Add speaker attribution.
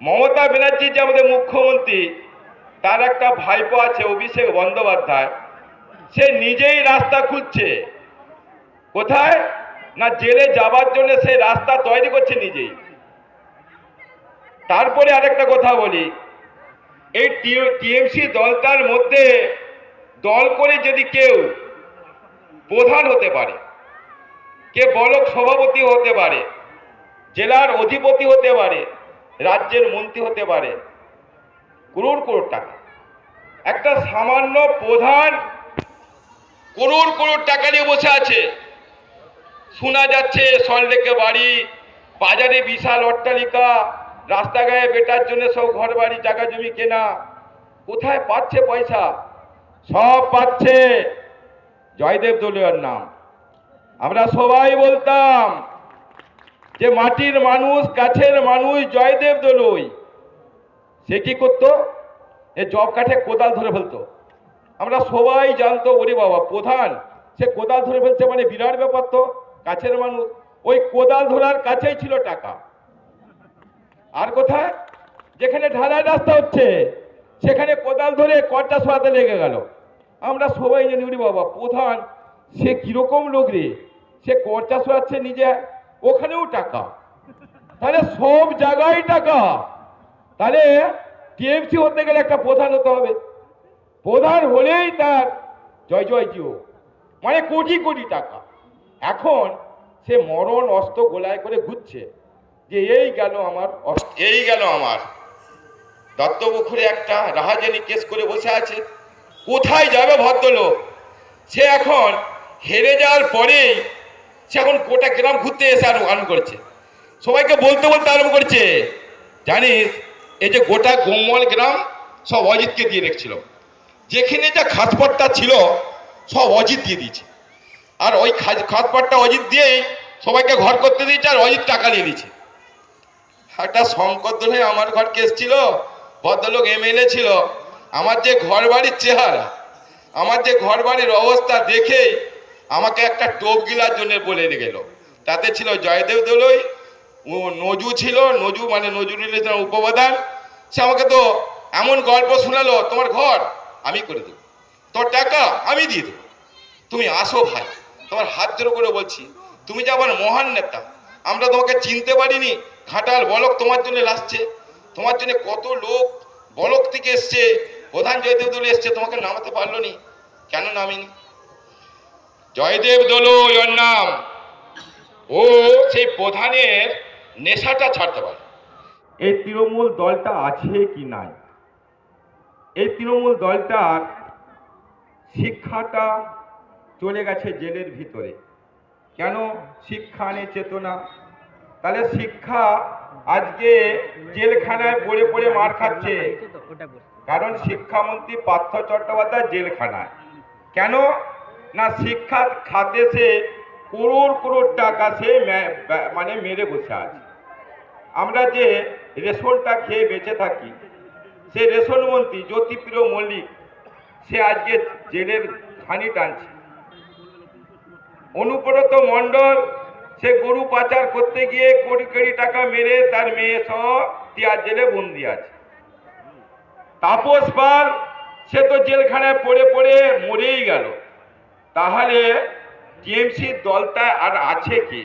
Speaker 1: মমতা ব্যানার্জি যে আমাদের মুখ্যমন্ত্রী, তার একটা ভাইপো আছে অভিষেক বন্দ্যোপাধ্যায়, সে নিজেই রাস্তা খুঁজছে। কোথায়? না জেলে যাবার জন্য সে রাস্তা তৈরি করছে নিজেই। তারপরে আরেকটা কথা বলি, এই টিএমসি দলটার মধ্যে দল করে যদি কেউ প্রধান হতে পারে, কে বলক সভাপতি হতে পারে, জেলার অধিপতি হতে পারে রাজ্যের মন্ত্রী হতে পারে। করোড় করোড় টাকা। একটা সামান্য প্রধান করোড় করোড় টাকা নিয়ে বসে আছে। শোনা যাচ্ছে সল্টলেকে বাড়ি, বাজারে বিশাল অট্টালিকা, রাস্তাঘাটে বেটার জন্য সব ঘর বাড়ি জায়গা জমি কেনা। কোথায় পাচ্ছে পয়সা? সব পাচ্ছে। জয়দেব দলীয়র নাম। আমরা সবাই বলতাম যে মাটির মানুষ, কাছের মানুষ, জয়দেব দলুই। সে কি করতো? এ জব কাঠে কোদাল ধরে ফেলতো। আমরা সবাই জানতো, ওরে বাবা, প্রধান। সে কোদাল ধরে ফেলছে মানে বিরাট ব্যাপার তো, কাছের মানুষ। ওই কোদাল ধরার কাছেই ছিল টাকা। আর কোথায়? যেখানে ঢালাই রাস্তা হচ্ছে, সেখানে কোদাল ধরে কর্চা সরাতে লেগে গেল। আমরা সবাই জানি, ওরে বাবা, প্রধান, সে কীরকম লোক রে? সে কর্চা সরাচ্ছে নিজে ওখানেও টাকা। তাহলে সব জায়গায় টাকা। তাহলে টিএমসি হতে গেলে একটা প্রধান হতে হবে। প্রধান হলেই তার জয় জয় জিও। মানে কোটি কোটি টাকা। এখন সে মরণ অস্ত্র গোলায় করে ঘুরছে যে এই গেল আমার এই গেল আমার। দত্তবুখুরে একটা রাহাজানি কেস করে বসে আছে। কোথায় যাবে ভদ্রলোক? সে এখন হেরে যাওয়ার পরেই সে এখন গোটা গ্রাম ঘুরতে এসে আরম্ভ করেছে। সবাইকে বলতে বলতে আরম্ভ করছে, জানিস, এই যে গোটা গোমল গ্রাম সব অজিতকে দিয়ে রেখেছিল। যেখানে যা খাসপাটটা ছিল, সব অজিত দিয়ে দিয়েছে। আর ওই খাসপাটটা অজিত দিয়েই সবাইকে ঘর করতে দিয়েছে আর অজিত টাকা নিয়ে দিয়েছে। একটা শঙ্কর দোলে আমার ঘর কেস ছিল, ভদ্রলোক এমএলএ ছিল। আমার যে ঘর বাড়ির চেহারা, আমার যে ঘর বাড়ির অবস্থা দেখেই আমাকে একটা টোপ গিলার জন্য বলে গেল। তাতে ছিল জয়দেব দোলই নজু ছিল, নজু মানে নজরুল ইসলাম উপপ্রধান। সে আমাকে তো এমন গল্প শোনালো, তোমার ঘর আমি করে দেবো তোর টাকা আমি দিয়ে দেবো, তুমি আসো ভাই। তোমার হাত জোড়ো করে বলছি, তুমি যে আমার মহান নেতা, আমরা তোমাকে চিনতে পারিনি, ঘাটাল বলক তোমার জন্য লাগছে তোমার জন্য কত লোক বলক থেকে এসছে, প্রধান জয়দেব দলে এসছে, তোমাকে নামাতে পারল নি, কেন নামিনি? জয়দেব দোল ওর নাম। ও সেই প্রধানের নেশাটা ছাড়তে পারে। এই তৃণমূল দলটা আছে কি নাই? এই তৃণমূল দলটার শিক্ষাটা চলে গেছে জেলের ভিতরে। কেন? শিক্ষা নেই চেতনা। তাহলে শিক্ষা আজকে জেলখানায় পড়ে পড়ে মার খাচ্ছে। কারণ শিক্ষামন্ত্রী পার্থ চট্টোপাধ্যায় জেলখানায়। কেন? না, শিক্ষা খাতে সে করোড় করোড় টাকা সে মানে মেরে বসে আছে। আমরা যে রেশনটা খেয়ে বেঁচে থাকি, সে রেশন মন্ত্রী, জ্যোতিপ্রিয় মল্লিক, সে আজকে জেলের খানি টানছে। অনুব্রত মণ্ডল, সে গরু পাচার করতে গিয়ে কোটি কোটি টাকা মেরে তার মেয়ে সহ তিয়ার জেলে বন্দি আছে। তাপস পাল, সে তো জেলখানায় পড়ে পড়ে মরেই গেল। তাহলে টিএমসি দলটা আর আছে কি?